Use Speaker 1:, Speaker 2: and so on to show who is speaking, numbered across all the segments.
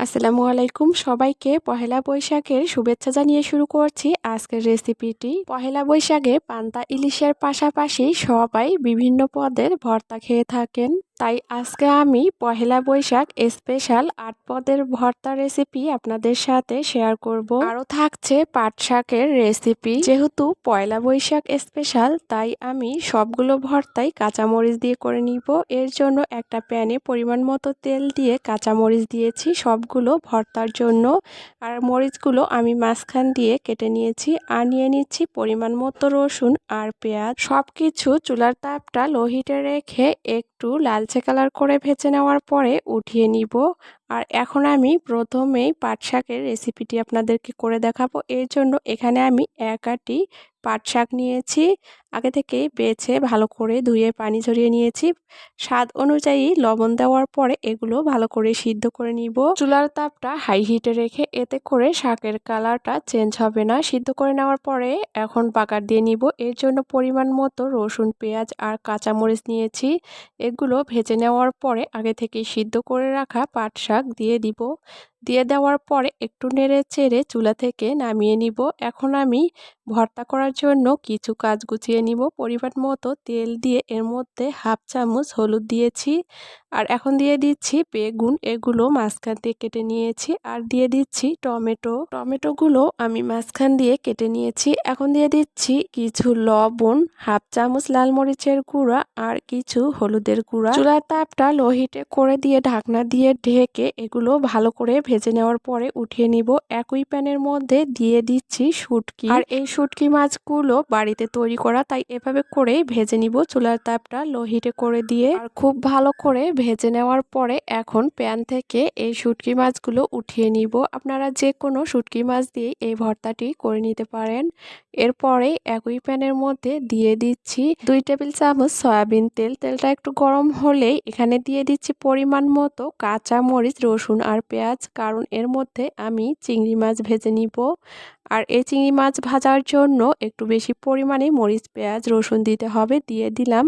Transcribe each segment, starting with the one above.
Speaker 1: আসসালামু আলাইকুম সবাইকে। পহেলা বৈশাখের শুভেচ্ছা জানিয়ে শুরু করছি আজকের রেসিপিটি। পহেলা বৈশাখে পান্তা ইলিশের পাশাপাশি সবাই বিভিন্ন পদের ভর্তা খেয়ে থাকেন। তাই আজকে আমি পহেলা বৈশাখ স্পেশাল আট পদের ভর্তা রেসিপি আপনাদের সাথে শেয়ার করব। আরও থাকছে পাট শাকের রেসিপি যেহেতু পয়লা বৈশাখ স্পেশাল তাই আমি সবগুলো ভর্তাই কাঁচামরিচ দিয়ে করে নিব। এর জন্য একটা প্যানে পরিমাণ মতো তেল দিয়ে কাঁচামরিচ দিয়েছি সবগুলো ভর্তার জন্য। আর মরিচগুলো আমি মাঝখান দিয়ে কেটে নিয়েছি। আর নিয়ে নিচ্ছি পরিমাণ মতো রসুন আর পেঁয়াজ। সব কিছু চুলার তাপটা লোহিটে রেখে একটু লালচে কালার করে ভেজে নেওয়ার পরে উঠিয়ে নিব। আর এখন আমি প্রথমেই পাট শাকের রেসিপিটি আপনাদেরকে করে দেখাবো। এর জন্য এখানে আমি এক আটি পাট শাক নিয়েছি। আগে থেকে বেছে ভালো করে ধুয়ে পানি ঝরিয়ে নিয়েছি। স্বাদ অনুযায়ী লবণ দেওয়ার পরে এগুলো ভালো করে সিদ্ধ করে নিব। চুলার তাপটা হাই হিটে রেখে এতে করে শাকের কালারটা চেঞ্জ হবে না। সিদ্ধ করে নেওয়ার পরে এখন পাকার দিয়ে নিব। এর জন্য পরিমাণ মতো রসুন, পেঁয়াজ আর কাঁচামরিচ নিয়েছি। এগুলো ভেজে নেওয়ার পরে আগে থেকে সিদ্ধ করে রাখা পাট শাক দিয়ে দিব। দিয়ে দেওয়ার পরে একটু নেড়ে চেড়ে চুলা থেকে নামিয়ে নিব। এখন আমি ভর্তা করার জন্য কিছু কাজ গুছিয়ে নিব। পরিমাণ মতো তেল দিয়ে এর মধ্যে হাফ চামচ হলুদ দিয়েছি আর এখন দিয়ে দিচ্ছি বেগুন। এগুলো মাঝখান দিয়ে কেটে নিয়েছি আর দিয়ে দিচ্ছি টমেটো। টমেটোগুলো আমি মাঝখান দিয়ে কেটে নিয়েছি। এখন দিয়ে দিচ্ছি কিছু লবণ, হাফ চামচ লাল মরিচের গুঁড়া আর কিছু হলুদের গুঁড়া। চুলার তাপটা লোহিটে করে দিয়ে ঢাকনা দিয়ে ঢেকে এগুলো ভালো করে ভেজে নেওয়ার পরে উঠিয়ে নিব একই প্যানের মধ্যে দিয়ে দিচ্ছি শুটকি। আর এই শুটকি মাছগুলো বাড়িতে তৈরি করা, তাই এভাবে করে ভেজে নিব চুলার তাপটা লোহিটে করে দিয়ে। আর খুব ভালো করে ভেজে নেওয়ার পরে এখন প্যান থেকে এই শুটকি মাছগুলো উঠিয়ে নিব। আপনারা যে কোনো শুটকি মাছ দিয়ে এই ভর্তাটি করে নিতে পারেন। এরপরে একই প্যানের মধ্যে দিয়ে দিচ্ছি দুই টেবিল চামচ সয়াবিন তেল। তেলটা একটু গরম হলেই এখানে দিয়ে দিচ্ছি পরিমাণ মতো কাঁচা মরিচ রসুন আর পেঁয়াজ। কারণ এর মধ্যে আমি চিংড়ি মাছ ভেজে নিব। আর এই চিংড়ি মাছ ভাজার জন্য একটু বেশি পরিমাণে মরিচ, পেঁয়াজ, রসুন দিতে হবে, দিয়ে দিলাম।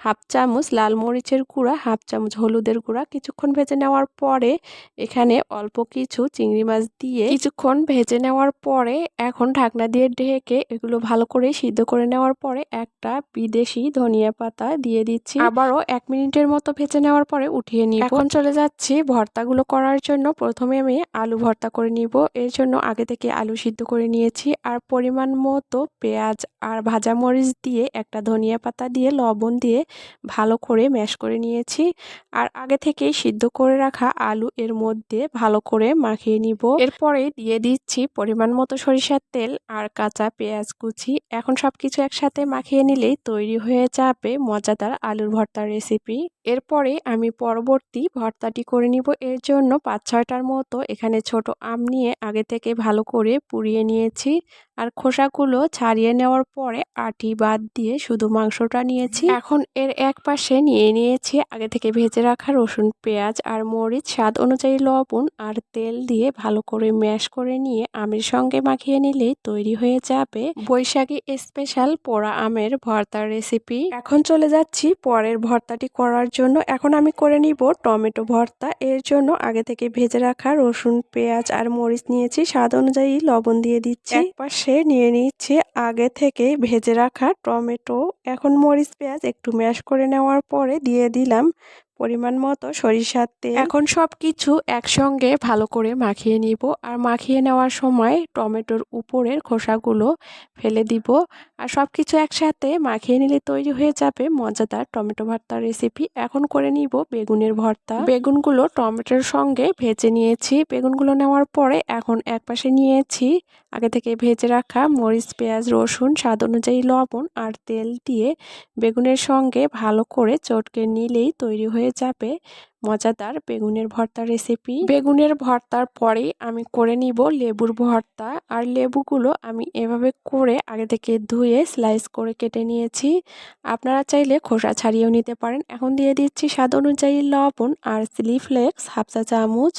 Speaker 1: হাফ চামচ লাল মরিচের গুঁড়া, হাফ চামচ হলুদের গুঁড়া। কিছুক্ষণ ভেজে নেওয়ার পরে এখানে অল্প কিছু চিংড়ি মাছ দিয়ে কিছুক্ষণ ভেজে নেওয়ার পরে এখন ঢাকনা দিয়ে ঢেকে এগুলো ভালো করে সিদ্ধ করে নেওয়ার পরে একটা বিদেশি ধনিয়া পাতা দিয়ে দিচ্ছি। আবারও এক মিনিটের মতো ভেজে নেওয়ার পরে উঠিয়ে নিব। এখন চলে যাচ্ছি ভর্তাগুলো করার জন্য। প্রথমে আমি আলু ভর্তা করে নিব। এর জন্য আগে থেকে আলু সিদ্ধ করে নিয়েছি। আর পরিমাণ মতো পেঁয়াজ আর ভাজা মরিচ দিয়ে একটা ধনিয়া পাতা দিয়ে লবণ দিয়ে ভালো করে ম্যাশ করে নিয়েছি। আর আগে থেকেই সিদ্ধ করে রাখা আলু এর মধ্যে ভালো করে মাখিয়ে নিব। এরপরে দিয়ে দিচ্ছি পরিমাণ মতো সরিষার তেল আর কাঁচা পেঁয়াজ কুচি। এখন সব কিছু একসাথে মাখিয়ে নিলেই তৈরি হয়ে যাবে মজাদার আলুর ভর্তার রেসিপি এরপরে আমি পরবর্তী ভর্তাটি করে নিব। এর জন্য পাঁচ ছয়টার মতো এখানে ছোট আম নিয়ে আগে থেকে ভালো করে পুড়িয়ে নিয়েছি। আর খোসাগুলো ছাড়িয়ে নেওয়ার পরে আটি বাদ দিয়ে শুধু মাংসটা নিয়েছি। এখন এর এক পাশে নিয়ে নিয়েছি আগে থেকে ভেজে রাখা রসুন, পেঁয়াজ আর মরিচ, স্বাদ অনুযায়ী লবণ আর তেল দিয়ে ভালো করে ম্যাশ করে নিয়ে আমের সঙ্গে মাখিয়ে নিলে তৈরি হয়ে যাবে বৈশাখী স্পেশাল পোড়া আমের ভর্তার রেসিপি। এখন চলে যাচ্ছি পরের ভর্তাটি করার জন্য। এখন আমি করে নিব টমেটো ভর্তা। এর জন্য আগে থেকে ভেজে রাখা রসুন, পেঁয়াজ আর মরিচ নিয়েছি। স্বাদ অনুযায়ী লবণ দিয়ে দিচ্ছি। পাশে নিয়ে নিচ্ছি আগে থেকে ভেজে রাখা টমেটো, এখন মরিচ পেঁয়াজ একটু ম্যাশ করে নেওয়ার পরে দিয়ে দিলাম। পরিমাণ মতো সরিষার তেল। এখন সব কিছু একসঙ্গে ভালো করে মাখিয়ে নিব আর মাখিয়ে নেওয়ার সময় টমেটোর উপরের খোসাগুলো ফেলে দিব আর সব কিছু একসাথে মাখিয়ে নিলে তৈরি হয়ে যাবে মজাদার টমেটো ভর্তার রেসিপি এখন করে নিব বেগুনের ভর্তা। বেগুনগুলো টমেটোর সঙ্গে ভেজে নিয়েছি। বেগুনগুলো নেওয়ার পরে এখন এক পাশে নিয়েছি আগে থেকে ভেজে রাখা মরিচ, পেঁয়াজ, রসুন, স্বাদ অনুযায়ী লবণ আর তেল দিয়ে বেগুনের সঙ্গে ভালো করে চটকে নিলেই তৈরি হয়ে যাবে মজাদার বেগুনের ভর্তা রেসিপি বেগুনের ভর্তার পরে আমি করে নিব লেবুর ভর্তা। আর লেবুগুলো আমি এভাবে করে আগে থেকে ধুয়ে স্লাইস করে কেটে নিয়েছি। আপনারা চাইলে খোসা ছাড়িয়েও নিতে পারেন। এখন দিয়ে দিচ্ছি স্বাদ অনুযায়ী লবণ আর চিলি ফ্লেক্স হাফচা চামচ।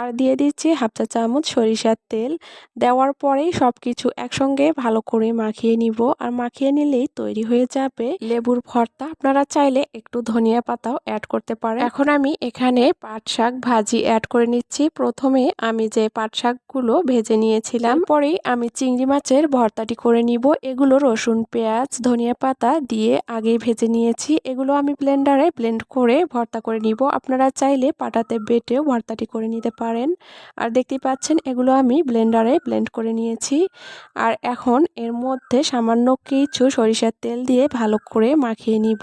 Speaker 1: আর দিয়ে দিচ্ছি হাফচা চামচ সরিষার তেল। দেওয়ার পরেই সব কিছু একসঙ্গে ভালো করে মাখিয়ে নিব। আর মাখিয়ে নিলেই তৈরি হয়ে যাবে লেবুর ভর্তা। আপনারা চাইলে একটু ধনিয়া পাতাও অ্যাড করতে পারেন। এখন আমি এখানে পাট শাক ভাজি অ্যাড করে নিচ্ছি। প্রথমে আমি যে পাট শাকগুলো ভেজে নিয়েছিলাম পরেই আমি চিংড়ি মাছের ভর্তাটি করে নিব। এগুলো রসুন পেঁয়াজ ধনিয়া পাতা দিয়ে আগেই ভেজে নিয়েছি। এগুলো আমি ব্লেন্ডারে ব্লেন্ড করে ভর্তা করে নিব। আপনারা চাইলে পাটাতে বেটেও ভর্তাটি করে নিতে পারেন। আর দেখতেই পাচ্ছেন এগুলো আমি ব্লেন্ডারে ব্লেন্ড করে নিয়েছি। আর এখন এর মধ্যে সামান্য কিছু সরিষার তেল দিয়ে ভালো করে মাখিয়ে নিব।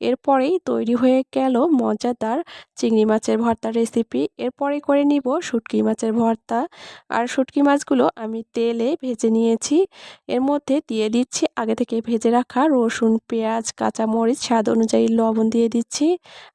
Speaker 1: এরপরেই তৈরি হয়ে গেল মজাদার চিংড়ি মাছের ভর্তা রেসিপি এরপরে করে নিব শুটকি মাছের ভর্তা। আর শুটকি মাছগুলো আমি তেলে ভেজে নিয়েছি। এর মধ্যে দিয়ে দিচ্ছি আগে থেকে ভেজে রাখা রসুন, পেঁয়াজ, কাঁচামরিচ, স্বাদ অনুযায়ী লবণ দিয়ে দিচ্ছি।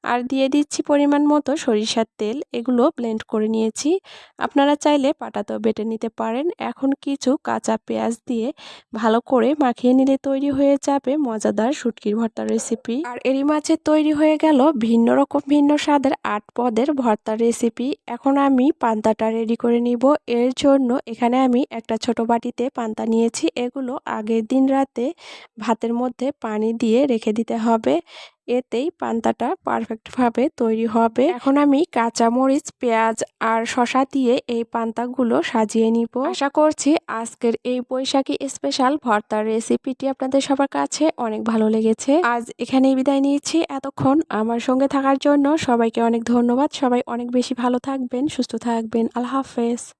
Speaker 1: আর দিয়ে দিচ্ছি পরিমাণ মতো সরিষার তেল, এগুলো ব্লেন্ড করে নিয়েছি। আপনারা চাইলে পাটাতেও বেটে নিতে পারেন। এখন কিছু কাঁচা পেঁয়াজ দিয়ে ভালো করে মাখিয়ে নিলে তৈরি হয়ে যাবে মজাদার শুটকির ভর্তার রেসিপি আর এরই মাঝে তৈরি হয়ে গেল ভিন্ন রকম ভিন্ন স্বাদের আট পদের ভর্তার রেসিপি এখন আমি পান্তাটা রেডি করে নিব। এর জন্য এখানে আমি একটা ছোট বাটিতে পান্তা নিয়েছি। এগুলো আগের দিন রাতে ভাতের মধ্যে পানি দিয়ে রেখে দিতে হবে। এতেই পান্তাটা পারফেক্টভাবে তৈরি হবে। এখন আমি কাঁচামরিচ, পেঁয়াজ আর শশা দিয়ে এই পান্তাগুলো সাজিয়ে নিব। আশা করছি আজকের এই বৈশাখী স্পেশাল ভর্তার রেসিপিটি আপনাদের সবার কাছে অনেক ভালো লেগেছে। আজ এখানেই বিদায় নিয়েছি এতক্ষণ আমার সঙ্গে থাকার জন্য সবাইকে অনেক ধন্যবাদ। সবাই অনেক বেশি ভালো থাকবেন, সুস্থ থাকবেন। আল্লাহ হাফেজ।